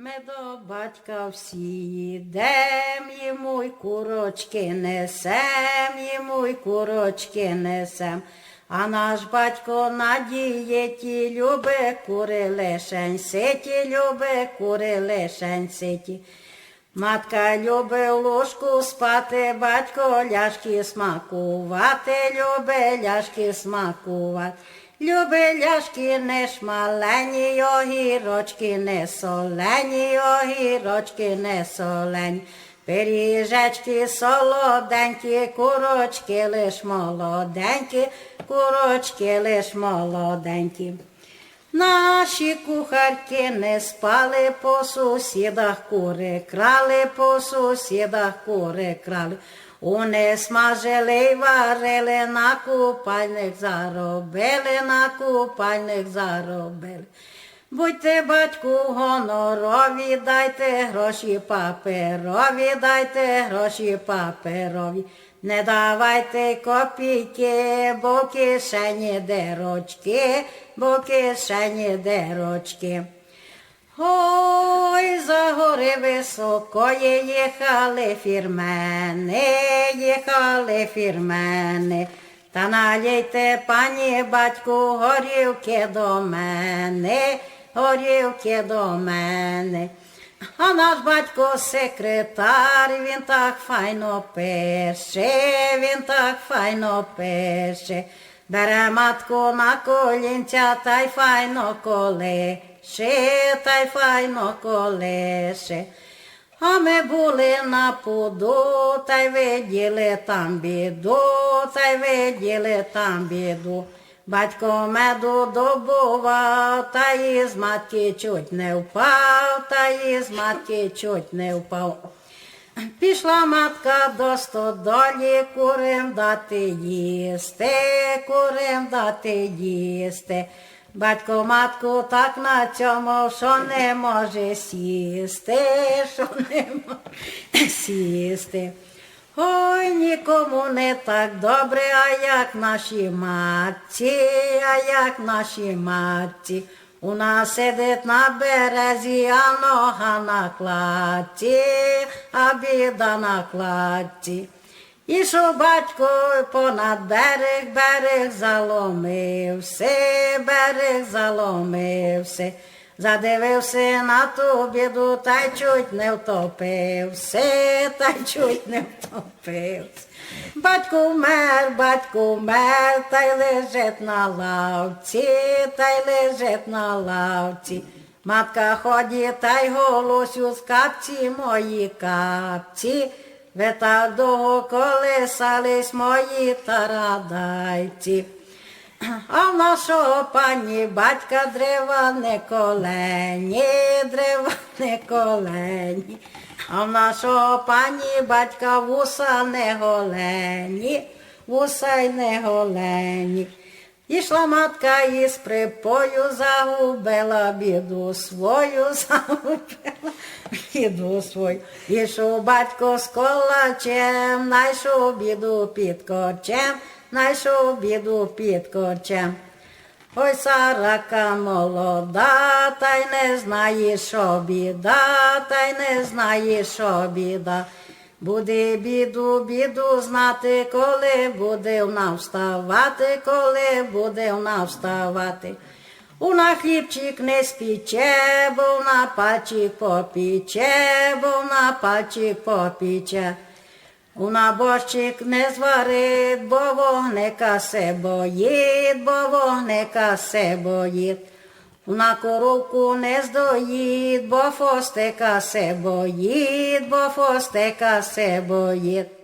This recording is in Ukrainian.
Ми до батька всі йдем, йому й курочки несем, йому й курочки несем. А наш батько на дієті любе кури лишень ситі, любе кури лишень ситі. Матка в ложку спати, батько ляшки смакувати, любить ляшки смакувати. Люби ляшки не шмалені, огірочки не солені, огірочки не солені. Пиріжечки солоденькі, курочки лиш молоденькі, курочки лиш молоденькі. Наші кухарки не спали по сусідах кури крали, по сусідах кури крали. Вони смажили й варили, на купальник заробили, на купальник заробили. Будьте батьку гонорові, дайте гроші паперові, дайте гроші паперові. Не давайте копійки, бо кишені дирочки, бо кишені дирочки. Ой, за гори високої їхали фірмени, їхали фірмени. Та налійте, пані батьку, горівки до мене, горівки до мене. А наш батько секретар, він так файно пише, він так файно пише. Бере матку на колінця та й файно колише, та й файно колише. А ми були на пуду, та й виділи там біду, та й виділи там біду. Батько меду добував, та із матки чуть не впав, та із матки чуть не впав. Пішла матка до стодолі, курим дати їсти, курим дати їсти. Батько матку так на цьому, що не може сісти, що не може сісти. Ой, нікому не так добре, а як наші матці, а як наші матці. У нас сидить на березі, а нога на кладці, а біда на кладці. Ішов батько понад берег, берег заломився, берег заломився. Задивився на ту біду, та чуть не втопився, та й чуть не втопився. Батько вмер, батько вмер, та й лежить на лавці, та й лежить на лавці. Матка ходить та й голосю з капці мої капці. Ви так довго колесались мої тарадайці. А в нашого пані батька древа не колені, древа не колені. А в нашого пані батька вуса не голені, вуса й не голені. Ішла матка із припою, загубила біду свою, загубила біду свою. Ішов батько з колачем, найшов біду під корчем, найшов біду під корчем. Ой, сарака молода, та й не знає, що біда, та й не знає, що біда. Буде біду, біду знати, коли буде вона вставати, коли буде вона вставати. Вона хлібчик не спіче, бо вона пальчик попіче, бо вона пальчик попіче. Вона борщик не зварить, бо вогника се боїть, бо вогника се боїть. на коровку не здоїть, бо фостика се боїть, бо фостика се боїть.